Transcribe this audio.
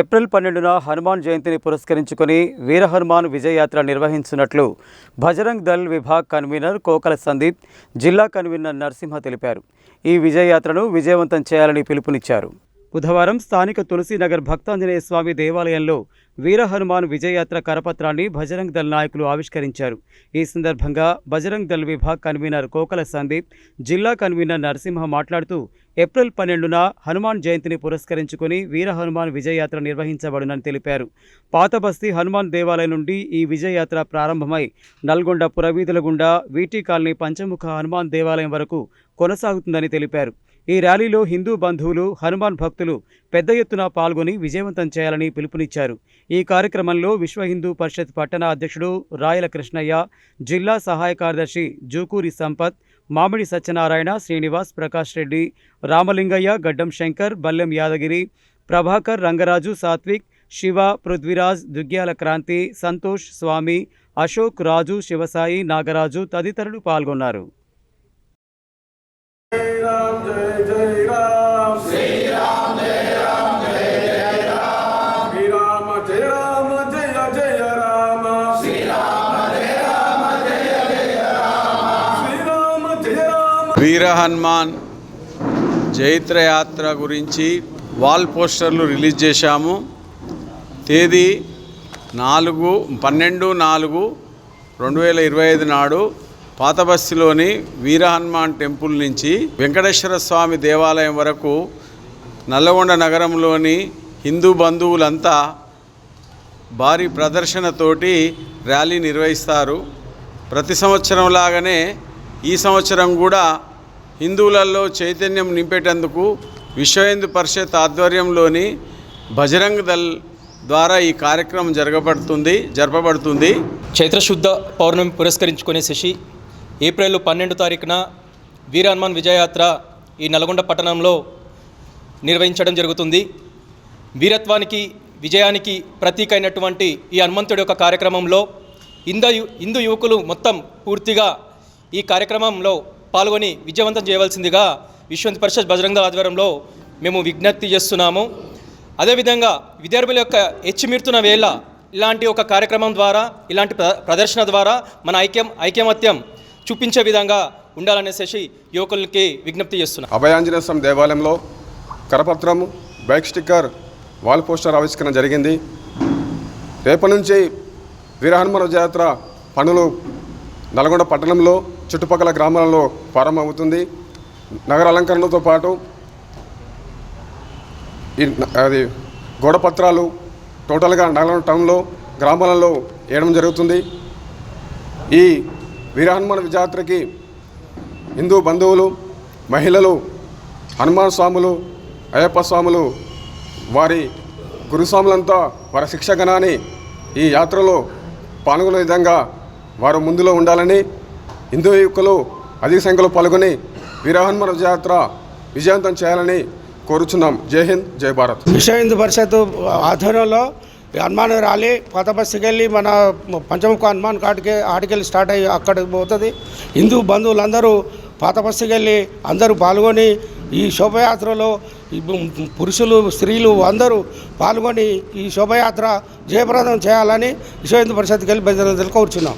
April పన్నెండున హనుమాన్ జయంతిని పురస్కరించుకుని వీర హనుమాన్ విజయయాత్ర నిర్వహించినట్లు భజరంగ్ దళ్ విభాగ్ కన్వీనర్ కోకల సందీప్ జిల్లా కన్వీనర్ నరసింహ తెలిపారు. ఈ విజయయాత్రను విజయవంతం చేయాలని పిలుపునిచ్చారు. బుధవారం స్థానిక తులసీనగర్ భక్తాంజనేయ స్వామి దేవాలయంలో వీర హనుమాన్ విజయయాత్ర కరపత్రాన్ని భజరంగ్ దళ్ నాయకులు ఆవిష్కరించారు. ఈ సందర్భంగా బజరంగ్ దళ్ విభాగ్ కన్వీనర్ కోకల సందీప్ జిల్లా కన్వీనర్ నరసింహ మాట్లాడుతూ ఏప్రిల్ పన్నెండున హనుమాన్ జయంతిని పురస్కరించుకుని వీర హనుమాన్ విజయయాత్ర నిర్వహించబడునని తెలిపారు. పాత బస్తీ హనుమాన్ దేవాలయం నుండి ఈ విజయయాత్ర ప్రారంభమై నల్గొండ పురవీధుల గుండా వీటీ కాలనీ పంచముఖ హనుమాన్ దేవాలయం వరకు కొనసాగుతుందని తెలిపారు. ఈ ర్యాలీలో హిందూ బంధువులు హనుమాన్ భక్తులు పెద్ద ఎత్తున పాల్గొని విజయవంతం చేయాలని పిలుపునిచ్చారు. ఈ కార్యక్రమంలో విశ్వ హిందూ పరిషత్ పట్టణ అధ్యక్షుడు రాయల కృష్ణయ్య జిల్లా సహాయ కార్యదర్శి జూకూరి సంపత్ మామిడి సత్యనారాయణ శ్రీనివాస్ ప్రకాష్ రెడ్డి రామలింగయ్య గడ్డం శంకర్ బల్లెం యాదగిరి ప్రభాకర్ రంగరాజు సాత్విక్ శివ పృథ్వీరాజ్ దుగ్గ్యాల క్రాంతి సంతోష్ స్వామి అశోక్ రాజు శివసాయి నాగరాజు తదితరులు పాల్గొన్నారు. వీర హనుమాన్ జైత్రయాత్ర గురించి వాల్ పోస్టర్లు రిలీజ్ చేశాము. తేదీ నాలుగు పన్నెండు నాలుగు రెండు వేల ఇరవై ఐదు నాడు పాతబస్తిలోని వీర హనుమాన్ టెంపుల్ నుంచి వెంకటేశ్వర స్వామి దేవాలయం వరకు నల్లగొండ నగరంలోని హిందూ బంధువులంతా భారీ ప్రదర్శనతోటి ర్యాలీ నిర్వహిస్తారు. ప్రతి సంవత్సరం లాగానే ఈ సంవత్సరం కూడా హిందువులలో చైతన్యం నింపేటందుకు విశ్వ హిందూ పరిషత్ ఆధ్వర్యంలోని బజరంగ్ దళ్ ద్వారా ఈ కార్యక్రమం జరగబడుతుంది జరపబడుతుంది. చైత్రశుద్ధ పౌర్ణమి పురస్కరించుకునే శశి ఏప్రిల్ పన్నెండు తారీఖున వీర హనుమాన్ విజయయాత్ర ఈ నల్గొండ పట్టణంలో నిర్వహించడం జరుగుతుంది. వీరత్వానికి విజయానికి ప్రతీక అయినటువంటి ఈ హనుమంతుడి యొక్క కార్యక్రమంలో హిందూ యు- హిందూ యువకులు మొత్తం పూర్తిగా ఈ కార్యక్రమంలో పాల్గొని విజయవంతం చేయవలసిందిగా విశ్వంత్ పరిషత్ బజరంగ ఆధ్వర్యంలో మేము విజ్ఞప్తి చేస్తున్నాము. అదేవిధంగా విద్యార్థుల యొక్క హెచ్చిమిరుతున్న వేళ ఇలాంటి ఒక కార్యక్రమం ద్వారా ఇలాంటి ప్ర- ప్రదర్శన ద్వారా మన ఐక్యం ఐక్యమత్యం చూపించే విధంగా ఉండాలనేసి యువకులకి విజ్ఞప్తి చేస్తున్నాం. అభయాంజనేయ స్వామి దేవాలయంలో కరపత్రం బైక్ స్టిక్కర్ వాల్ పోస్టర్ ఆవిష్కరణ జరిగింది. రేపటి నుంచి వీర హనుమాన్ జాతర పనులు నల్గొండ పట్టణంలో చుట్టుపక్కల గ్రామాలలో ప్రారంభమవుతుంది. నగర అలంకరణతో పాటు ఈ అది గోడపత్రాలు టోటల్గా నగరం టౌన్లో గ్రామాలలో వేయడం జరుగుతుంది. ఈ వీరహనుమాన్ జాతరకి హిందూ బంధువులు మహిళలు హనుమాన్ స్వాములు అయ్యప్ప స్వాములు వారి గురుస్వాములంతా వారి శిక్షగణాన్ని ఈ యాత్రలో పాల్గొనే విధంగా వారు ముందులో ఉండాలని హిందూ యువకులు అధిక సంఖ్యలో పాల్గొని వీరహన్మర జాతర విజయవంతం చేయాలని కోరుచున్నాం. జై హింద్ జై భారత్. విశ్వ హిందూ పరిషత్ ఆధ్వర్యంలో హనుమాన్ ర్యాలీ పాత వెళ్ళి మన పంచముఖ హనుమాన్ కాటికి ఆడికెళ్ళి స్టార్ట్ అయ్యి అక్కడికి పోతుంది. హిందూ బంధువులందరూ పాత వెళ్ళి అందరూ పాల్గొని ఈ శోభయాత్రలో పురుషులు స్త్రీలు అందరూ పాల్గొని ఈ శోభయాత్ర జయప్రదం చేయాలని విశ్వ హిందూ పరిషత్కి వెళ్ళి బయలుదేరి కోరుచున్నాం.